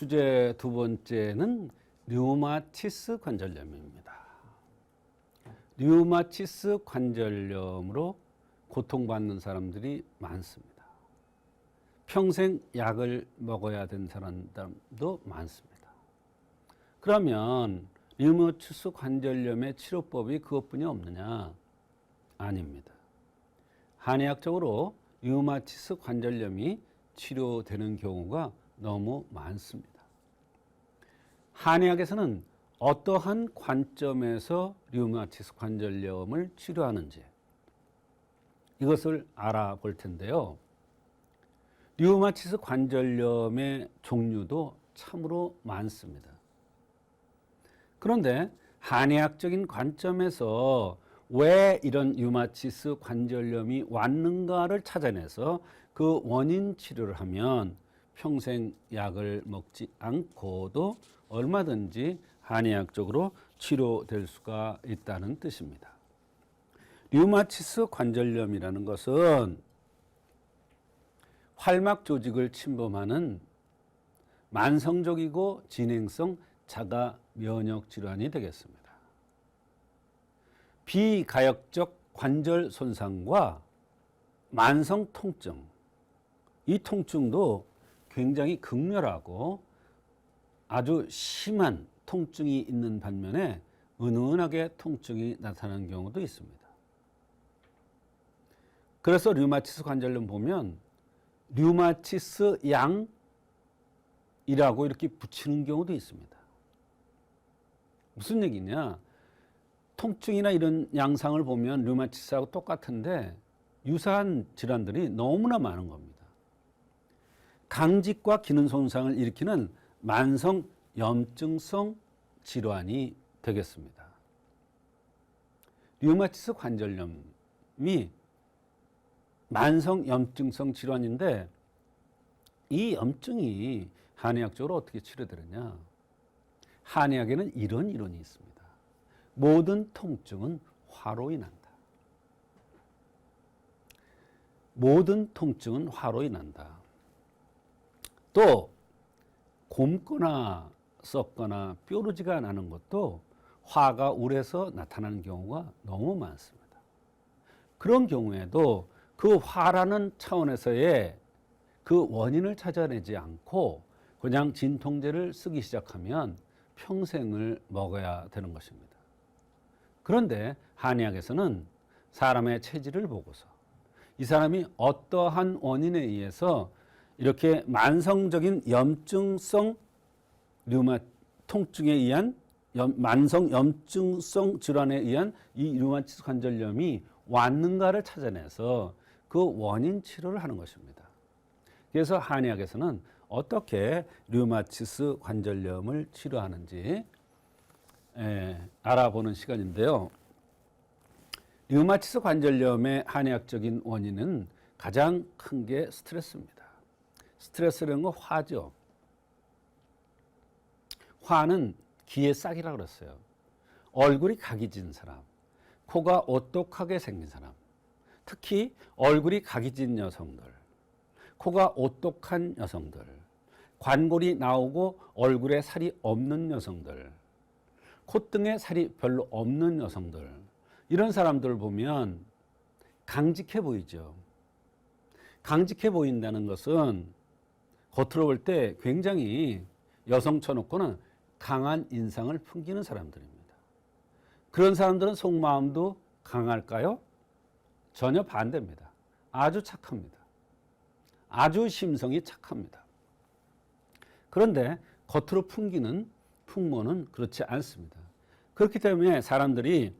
주제 두 번째는 류마티스 관절염입니다. 류마티스 관절염으로 고통받는 사람들이 많습니다. 평생 약을 먹어야 되는 사람도 많습니다. 그러면 류마티스 관절염의 치료법이 그것뿐이 없느냐? 아닙니다. 한의학적으로 류마티스 관절염이 치료되는 경우가 너무 많습니다. 한의학에서는 어떠한 관점에서 류마티스 관절염을 치료하는지 이것을 알아볼 텐데요. 류마티스 관절염의 종류도 참으로 많습니다. 그런데 한의학적인 관점에서 왜 이런 류마티스 관절염이 왔는가를 찾아내서 그 원인 치료를 하면 평생 약을 먹지 않고도 얼마든지 한의학 적으로 치료될 수가 있다는 뜻입니다. 류마티스 관절염이라는 것은 활막 조직을 침범하는 만성적이고 진행성 자가 면역 질환이 되겠습니다. 비가역적 관절 손상과 만성 통증, 이 통증도 굉장히 극렬하고 아주 심한 통증이 있는 반면에 은은하게 통증이 나타나는 경우도 있습니다. 그래서 류마티스 관절염 보면 류마티스 양이라고 이렇게 붙이는 경우도 있습니다. 무슨 얘기냐? 통증이나 이런 양상을 보면 류마티스하고 똑같은데 유사한 질환들이 너무나 많은 겁니다. 강직과 기능 손상을 일으키는 만성 염증성 질환이 되겠습니다. 류마티스 관절염이 만성 염증성 질환인데 이 염증이 한의학적으로 어떻게 치료되느냐? 한의학에는 이런 이론이 있습니다. 모든 통증은 화로 인한다. 모든 통증은 화로 인한다. 또 곰거나 썩거나 뾰루지가 나는 것도 화가 울에서 나타나는 경우가 너무 많습니다. 그런 경우에도 그 화라는 차원에서의 그 원인을 찾아내지 않고 그냥 진통제를 쓰기 시작하면 평생을 먹어야 되는 것입니다. 그런데 한의학에서는 사람의 체질을 보고서 이 사람이 어떠한 원인에 의해서 이렇게 만성적인 염증성 류마 통증에 의한 염, 만성 염증성 질환에 의한 이 류마티스 관절염이 왔는가를 찾아내서 그 원인 치료를 하는 것입니다. 그래서 한의학에서는 어떻게 류마티스 관절염을 치료하는지 에, 알아보는 시간인데요. 류마티스 관절염의 한의학적인 원인은 가장 큰 게 스트레스입니다. 스트레스라는 건 화죠. 화는 기의 싹이라 그랬어요. 얼굴이 각이 진 사람, 코가 오똑하게 생긴 사람, 특히 얼굴이 각이 진 여성들, 코가 오똑한 여성들, 관골이 나오고 얼굴에 살이 없는 여성들, 콧등에 살이 별로 없는 여성들, 이런 사람들을 보면 강직해 보이죠. 강직해 보인다는 것은 겉으로 볼 때 굉장히 여성 쳐놓고는 강한 인상을 풍기는 사람들입니다. 그런 사람들은 속마음도 강할까요? 전혀 반대입니다. 아주 착합니다. 아주 심성이 착합니다. 그런데 겉으로 풍기는 풍모는 그렇지 않습니다. 그렇기 때문에 사람들이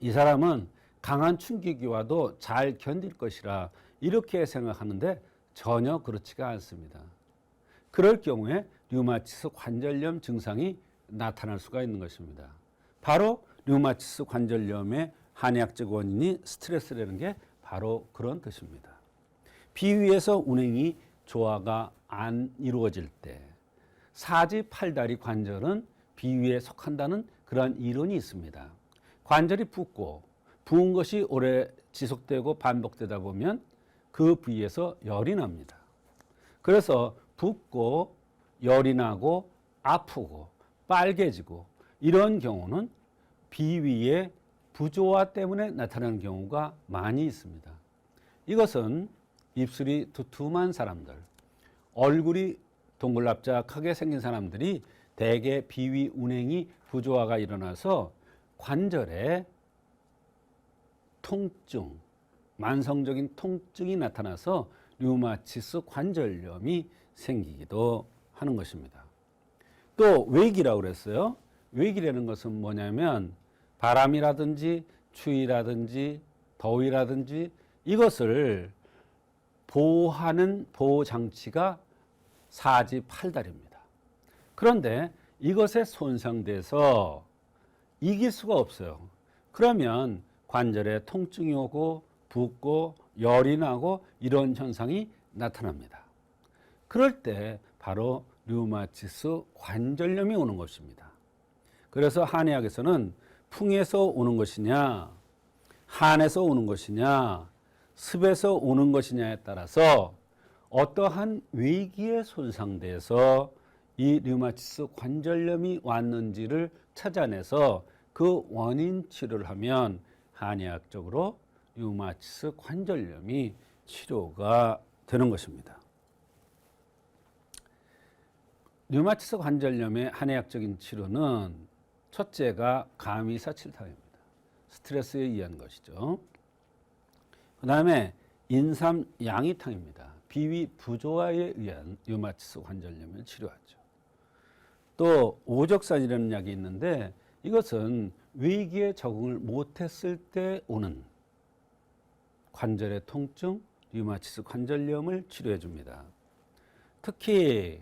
이 사람은 강한 충격이 와도 잘 견딜 것이라 이렇게 생각하는데 전혀 그렇지가 않습니다. 그럴 경우에 류마티스 관절염 증상이 나타날 수가 있는 것입니다. 바로 류마티스 관절염의 한의학적 원인이 스트레스라는 게 바로 그런 뜻입니다. 비위에서 운행이 조화가 안 이루어질 때 사지 팔다리 관절은 비위에 속한다는 그러한 이론이 있습니다. 관절이 붓고 부은 것이 오래 지속되고 반복되다 보면 그 부위에서 열이 납니다. 그래서 붓고 열이 나고 아프고 빨개지고 이런 경우는 비위의 부조화 때문에 나타나는 경우가 많이 있습니다. 이것은 입술이 두툼한 사람들, 얼굴이 동글납작하게 생긴 사람들이 대개 비위 운행이 부조화가 일어나서 관절에 통증, 만성적인 통증이 나타나서 류마티스 관절염이 생기기도 하는 것입니다. 또 외기라고 그랬어요. 외기라는 것은 뭐냐면 바람이라든지 추위라든지 더위라든지 이것을 보호하는 보호 장치가 사지 팔다리입니다. 그런데 이것에 손상돼서 이길 수가 없어요. 그러면 관절에 통증이 오고 붓고 열이 나고 이런 현상이 나타납니다. 그럴 때 바로 류마티스 관절염이 오는 것입니다. 그래서 한의학에서는 풍에서 오는 것이냐, 한에서 오는 것이냐, 습에서 오는 것이냐에 따라서 어떠한 외기에 손상돼서 이 류마티스 관절염이 왔는지를 찾아내서 그 원인 치료를 하면 한의학적으로 류마티스 관절염이 치료가 되는 것입니다. 류마티스 관절염의 한의학적인 치료는 첫째가 감이사칠탕입니다. 스트레스에 의한 것이죠. 그 다음에 인삼 양이탕입니다. 비위 부조화에 의한 류마티스 관절염을 치료하죠. 또 오적산이라는 약이 있는데 이것은 위기에 적응을 못했을 때 오는 관절의 통증, 류마티스 관절염을 치료해 줍니다. 특히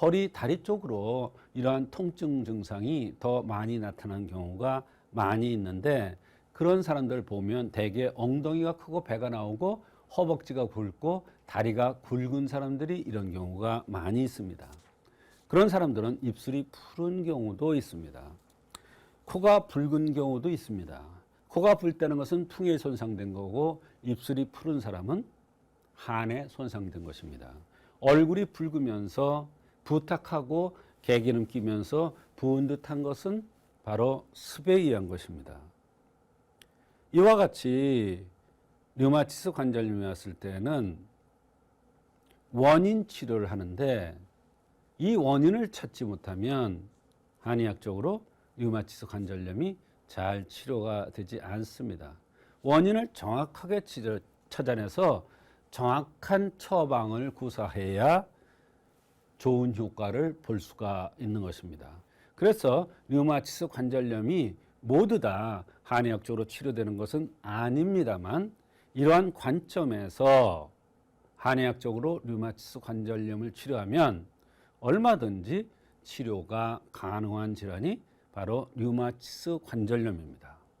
허리, 다리 쪽으로 이러한 통증 증상이 더 많이 나타나는 경우가 많이 있는데 그런 사람들 보면 대개 엉덩이가 크고 배가 나오고 허벅지가 굵고 다리가 굵은 사람들이 이런 경우가 많이 있습니다. 그런 사람들은 입술이 푸른 경우도 있습니다. 코가 붉은 경우도 있습니다. 코가 붉다는 것은 풍에 손상된 거고 입술이 푸른 사람은 한에 손상된 것입니다. 얼굴이 붉으면서 부탁하고 개기름 끼면서 부은 듯한 것은 바로 습에 의한 것입니다. 이와 같이 류마티스 관절염이 왔을 때는 원인 치료를 하는데 이 원인을 찾지 못하면 한의학적으로 류마티스 관절염이 잘 치료가 되지 않습니다. 원인을 정확하게 찾아내서 정확한 처방을 구사해야 좋은 효과를 볼 수가 있는 것입니다. 그래서 류마티스 관절염이 모두 다 한의학적으로 치료되는 것은 아닙니다만 이러한 관점에서 한의학적으로 류마티스 관절염을 치료하면 얼마든지 치료가 가능한 질환이 바로 류마티스 관절염입니다.